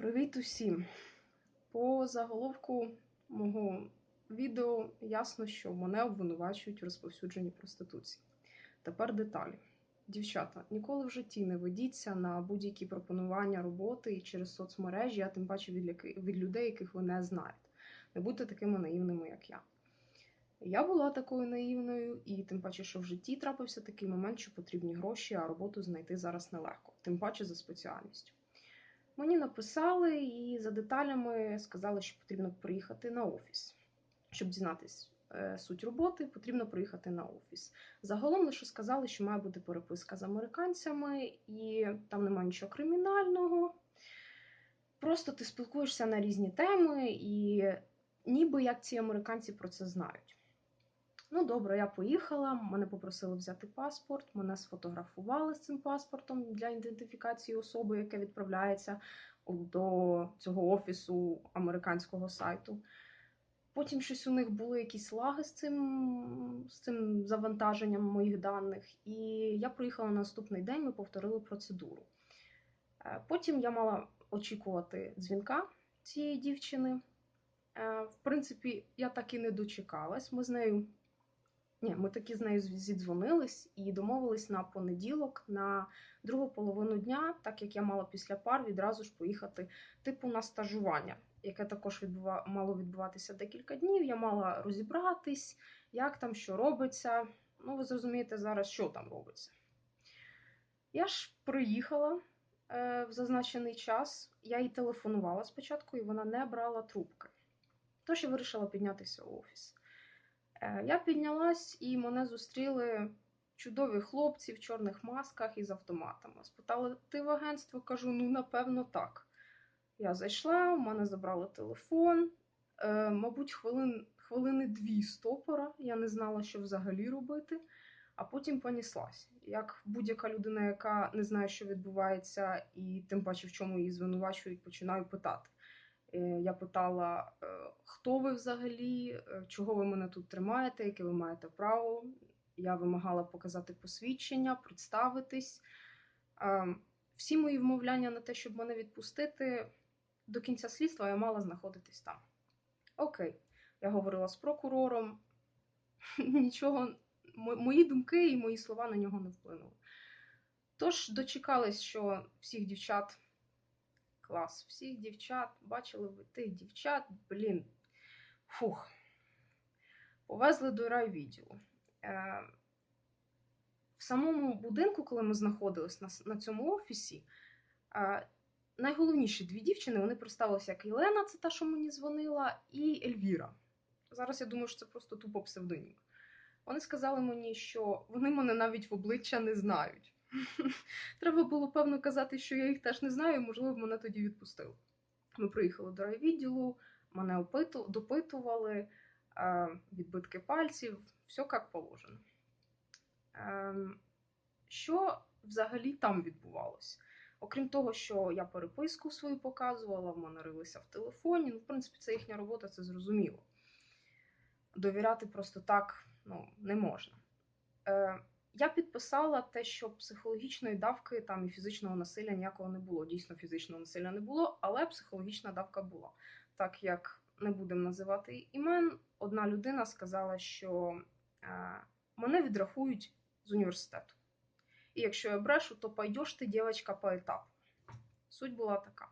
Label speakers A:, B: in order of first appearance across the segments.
A: Привіт усім! По заголовку мого відео ясно, що мене обвинувачують в розповсюдженні проституції. Тепер деталі. Дівчата, ніколи в житті не ведіться на будь-які пропонування роботи через соцмережі, а тим паче від, людей, яких ви не знаєте. Не будьте такими наївними, як я. Я була такою наївною, і тим паче, що в житті трапився такий момент, що потрібні гроші, а роботу знайти зараз нелегко, тим паче за спеціальністю. Мені написали і за деталями сказали, що потрібно приїхати на офіс. Щоб дізнатись е, суть роботи, потрібно приїхати на офіс. Загалом лише сказали, що має бути переписка з американцями, і там немає нічого кримінального. Просто ти спілкуєшся на різні теми, і ніби як ці американці про це знають. Ну, добре, я поїхала, мене попросили взяти паспорт, мене сфотографували з цим паспортом для ідентифікації особи, яка відправляється до цього офісу американського сайту. Потім щось у них були якісь лаги з цим з цим завантаженням моїх даних, і я приїхала на наступний день, ми повторили процедуру. Е, потім я мала очікувати дзвінка цієї дівчини. Е, в принципі, я так і не дочекалась. Ми з нею ні, ми таки з нею зідзвонились і домовились на понеділок, на другу половину дня, так як я мала після пар відразу ж поїхати, типу, на стажування, яке також відбува... мало відбуватися декілька днів. Я мала розібратись, як там що робиться. Ну, ви зрозумієте зараз, що там робиться. Я ж приїхала е, в зазначений час, я їй телефонувала спочатку, і вона не брала трубки. Тож я вирішила піднятися в офіс. Е, я піднялась і мене зустріли чудові хлопці в чорних масках із автоматами. Спитали, ти в агентство? Кажу, ну, напевно, так. Я зайшла, у мене забрали телефон. Е, Мабуть, хвилин, хвилини дві стопора. Я не знала, що взагалі робити, а потім поніслась. Як будь-яка людина, яка не знає, що відбувається, і тим паче, в чому її звинувачують, починаю питати. Е, я питала, е, хто ви взагалі, е, чого ви мене тут тримаєте, яке ви маєте право. Я вимагала показати посвідчення, представитись. Всі мої вмовляння на те, щоб мене відпустити, до кінця слідства я мала знаходитись там. Окей, я говорила з прокурором, нічого, мої думки і мої слова на нього не вплинули. Тож дочекались, що всіх дівчат клас, всіх дівчат, бачили ви тих дівчат, блін. Фух. Повезли до райвідділу. Е, В самому будинку, коли ми знаходились на на цьому офісі, е, найголовніші дві дівчини вони представилися як Єлена, це та, що мені дзвонила, і Ельвіра. Зараз я думаю, що це просто тупо псевдонім. Вони сказали мені, що вони мене навіть в обличчя не знають. Треба було, певно, казати, що я їх теж не знаю, і, можливо, мене тоді відпустили. Ми приїхали до райвідділу, мене опиту, допитували, е, відбитки пальців, все як положено. Е, що взагалі там відбувалося? Окрім того, що я переписку свою показувала, в мене рилися в телефоні. Ну, в принципі, це їхня робота, це зрозуміло. Довіряти просто так ну, не можна. Е, я підписала те, що психологічної давки там і фізичного насилля ніякого не було. Дійсно, фізичного насилля не було, але психологічна давка була. Так як не будемо називати імен, одна людина сказала, що е, мене відрахують з університету. І якщо я брешу, то пойдеш ти, дівчинка, по етапу. Суть була така.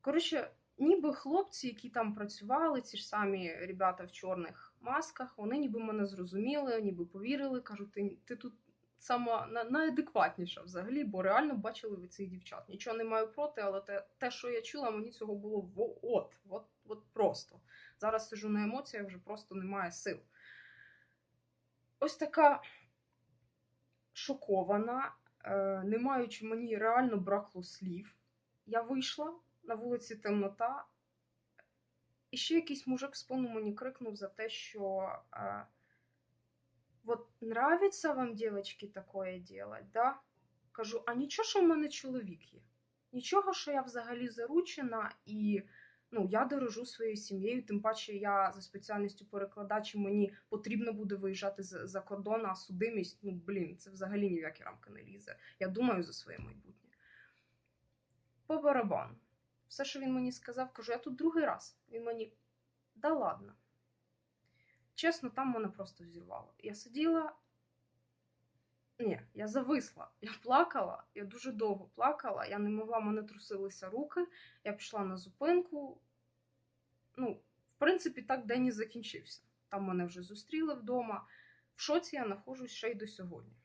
A: Коротше, ніби хлопці, які там працювали, ці ж самі ребята в чорних масках, вони ніби мене зрозуміли, ніби повірили. Кажуть, ти ти тут сама найадекватніша взагалі, бо реально бачили ви цих дівчат. Нічого не маю проти, але те, те, що я чула, мені цього було от, от, от просто. Зараз сижу на емоціях, вже просто немає сил. Ось така шокована, е, не маючи мені реально бракло слів, я вийшла на вулиці темнота. І ще якийсь мужик з спину мені крикнув за те, що а, от нравиться вам, дівчатки, таке делать, да? Кажу, а нічого, що в мене чоловік є. Нічого, що я взагалі заручена, і ну, я дорожу своєю сім'єю, тим паче я за спеціальністю перекладачі мені потрібно буде виїжджати за кордон, а судимість, ну блін, це взагалі ні в які рамки не лізе. Я думаю за своє майбутнє. По барабану. Все, що він мені сказав, кажу, я тут другий раз. Він мені, да ладно. Чесно, там мене просто зірвало. Я сиділа. Ні, я зависла. Я плакала, я дуже довго плакала, я не могла, мене трусилися руки. Я пішла на зупинку. Ну, в принципі, так день і закінчився. Там мене вже зустріли вдома. В шоці я знаходжусь ще й до сьогодні.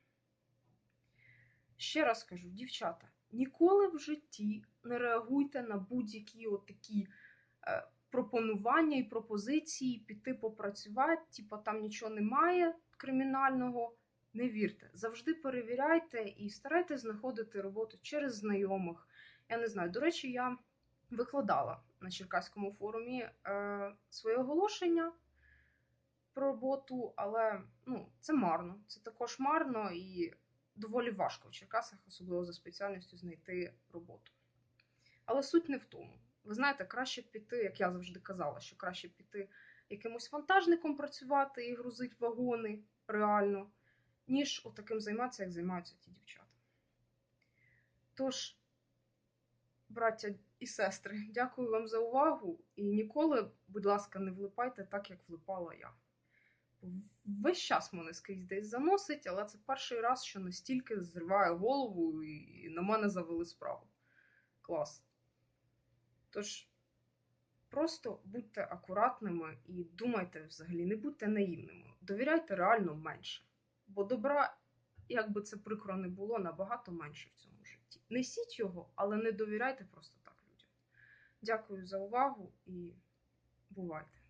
A: Ще раз кажу, дівчата, ніколи в житті не реагуйте на будь-які отакі е, пропонування і пропозиції піти попрацювати, типу там нічого немає кримінального. Не вірте, завжди перевіряйте і старайтесь знаходити роботу через знайомих. Я не знаю. До речі, я викладала на Черкаському форумі е, своє оголошення про роботу, але ну, це марно. Це також марно і доволі важко в Черкасах, особливо за спеціальністю, знайти роботу. Але суть не в тому. Ви знаєте, краще піти, як я завжди казала, що краще піти якимось вантажником працювати і грузити вагони реально, ніж отаким займатися, як займаються ті дівчата. Тож, браття і сестри, дякую вам за увагу. І ніколи, будь ласка, не влипайте так, як влипала я. Весь час мене скрізь десь заносить, але це перший раз, що настільки зриває голову і на мене завели справу. Клас. Тож, просто будьте акуратними і думайте взагалі, не будьте наївними. Довіряйте реально менше. Бо добра, як би це прикро не було, набагато менше в цьому житті. Несіть його, але не довіряйте просто так людям. Дякую за увагу і бувайте!